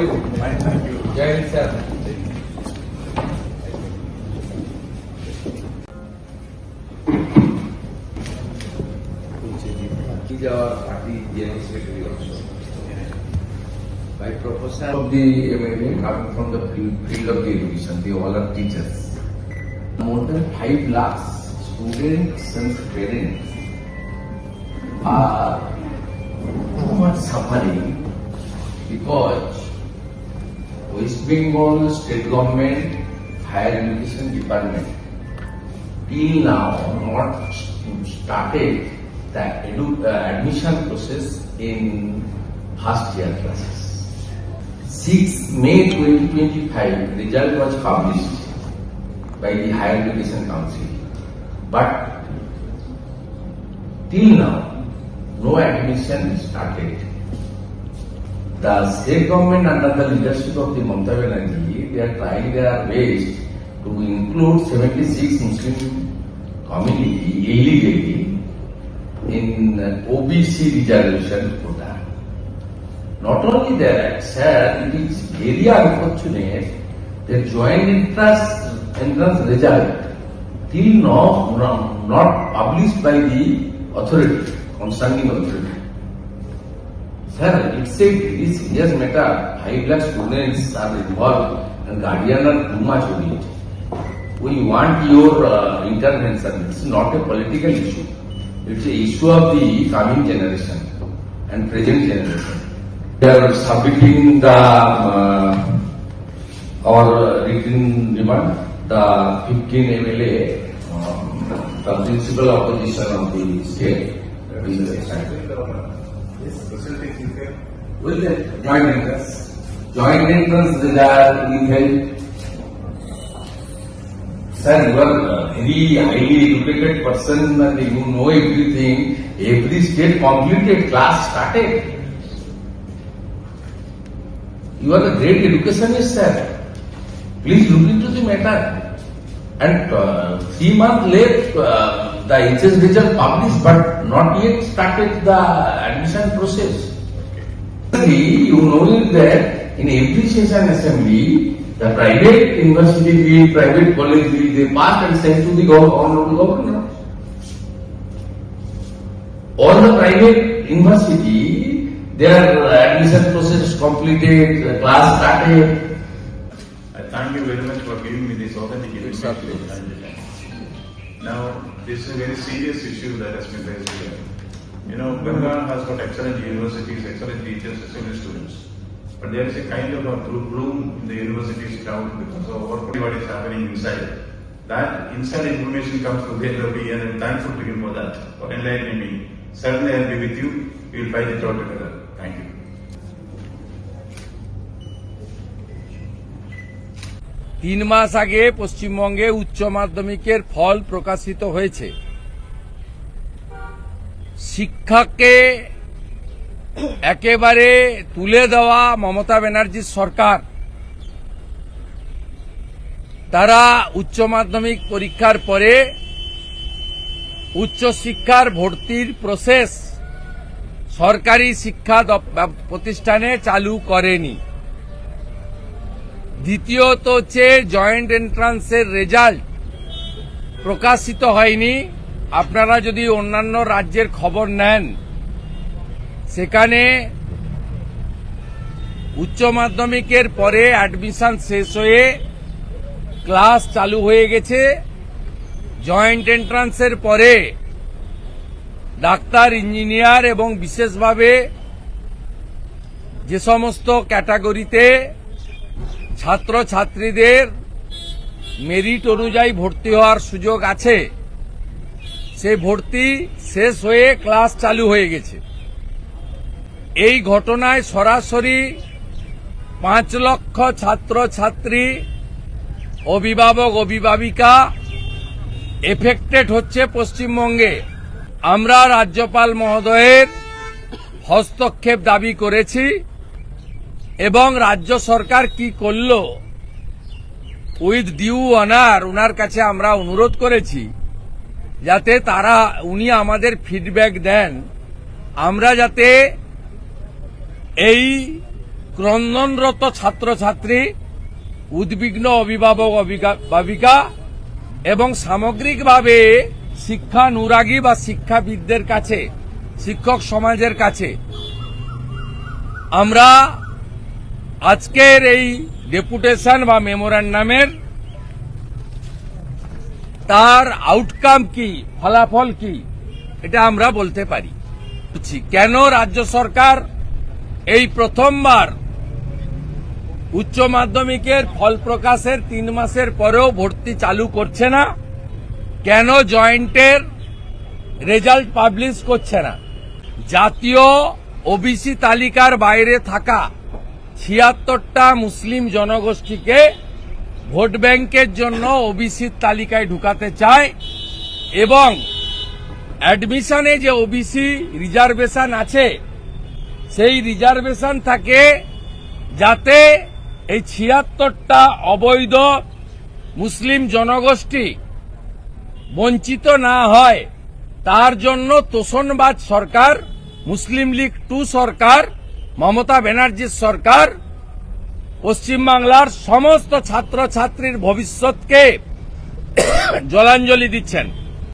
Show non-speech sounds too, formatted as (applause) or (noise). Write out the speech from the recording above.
you? Fine, thank you. Jai sir. He's our party general secretary also. By proposal of the uh, MLA coming from the field of the education, they all are teachers. More than five lakhs students and parents are too much suffering because West Bengal state government higher education department till now not started the edu- uh, admission process in first year classes. 6 May 2025 result was published by the Higher Education Council. But till now, no admission started. The state government under the leadership of the Mamata Banerjee, they are trying their best to include 76 Muslim community illegally in uh, OBC reservation quota. Not only that, sir, it is very unfortunate that joint entrance, entrance result till now not published by the authority, concerning authority. Sir, it's a serious matter. Five lakh students are involved and guardian are too much on it. We want your uh, intervention. It's not a political issue. It's a issue of the coming generation and present generation. We are submitting the uh, our written demand, the 15 MLA, um, the principal opposition of the state. will decide. Yes, Will the joint entrance, joint entrance result will help. Sir, you are very highly educated person and you know everything. Every state completed, class started. You are a great educationist, sir. Please look into the matter. And uh, three months late, uh, the HS result published, but not yet started the admission process. Actually, you know that in every session assembly, the private university bill, private college bill, they passed and sent to the gov- honorable governor. All the private university, their admission process completed, the class started. I thank you very much for giving me this authentic information. Now, this is a very serious issue that has been raised here. You know, Bengal has got excellent universities, excellent teachers, excellent students. But there is a kind of a glo- gloom in the universities crowd because of what what is happening inside. That inside information comes to the LOB and I'm thankful to him for that, for enlightening me. Certainly I'll be with you. We'll fight it out together. Thank you. তিন মাস আগে পশ্চিমবঙ্গে উচ্চ মাধ্যমিকের ফল প্রকাশিত হয়েছে শিক্ষাকে একেবারে তুলে দেওয়া মমতা ব্যানার্জির সরকার। তারা উচ্চ মাধ্যমিক পরীক্ষার পরে উচ্চশিক্ষার ভর্তির প্রসেস সরকারি শিক্ষা প্রতিষ্ঠানে চালু করেনি। দ্বিতীয়ত হচ্ছে জয়েন্ট এন্ট্রান্সের রেজাল্ট প্রকাশিত হয়নি। আপনারা যদি অন্যান্য রাজ্যের খবর নেন, সেখানে উচ্চ মাধ্যমিকের পরে অ্যাডমিশন শেষ হয়ে ক্লাস চালু হয়ে গেছে। জয়েন্ট এন্ট্রান্সের পরে ডাক্তার ইঞ্জিনিয়ার এবং বিশেষভাবে যে সমস্ত ক্যাটাগরিতে ছাত্র ছাত্রীদের মেরিট অনুযায়ী ভর্তি হওয়ার সুযোগ আছে। সেই ভর্তি শেষ হয়ে ক্লাস চালু হয়ে গেছে। এই ঘটনায় সরাসরি পাঁচ লক্ষ ছাত্র ছাত্রী অভিভাবক, অভিভাবিকা এফেক্টেড হচ্ছে পশ্চিমবঙ্গে। আমরা রাজ্যপাল মহোদয়ের হস্তক্ষেপ দাবি করেছি এবং রাজ্য সরকার কি করল? উইথ ডিউ অনার ওনার কাছে আমরা অনুরোধ করেছি। যাতে তারা, উনি আমাদের ফিডব্যাক দেন। আমরা যাতে এই ক্রন্দনরত ছাত্রছাত্রী, উদ্বিগ্ন অভিভাবক অভিভাবিকা এবং সামগ্রিকভাবে শিক্ষানুরাগী বা শিক্ষাবিদদের কাছে, শিক্ষক সমাজের কাছে। আমরা আজকের এই ডেপুটেশন বা মেমোরান্ডামের তার আউটকাম কি, ফলাফল কি, এটা আমরা বলতে পারি। কেন রাজ্য সরকার এই প্রথমবার উচ্চ মাধ্যমিকের ফল প্রকাশের তিন মাসের পরেও ভর্তি চালু করছে না? কেন জয়েন্টের রেজাল্ট পাবলিশ করছে না? জাতীয় ওবিসি তালিকার বাইরে থাকা ছিয়াত্তরটা মুসলিম জনগোষ্ঠীকে ভোট ব্যাংকের জন্য ওবিসির তালিকায় ঢুকাতে চায় এবং অ্যাডমিশনে যে ওবিসি রিজার্ভেশন আছে, সেই রিজার্ভেশন থাকে যাতে এই ছিয়াত্তরটা অবৈধ মুসলিম জনগোষ্ঠী বঞ্চিত না হয়। তার জন্য তোষণবাদ সরকার, মুসলিম লীগ টু সরকার, মমতা ব্যানার্জির সরকার পশ্চিমবাংলার সমস্ত ছাত্রছাত্রীর ভবিষ্যৎকে (coughs) জলাঞ্জলি দিচ্ছেন।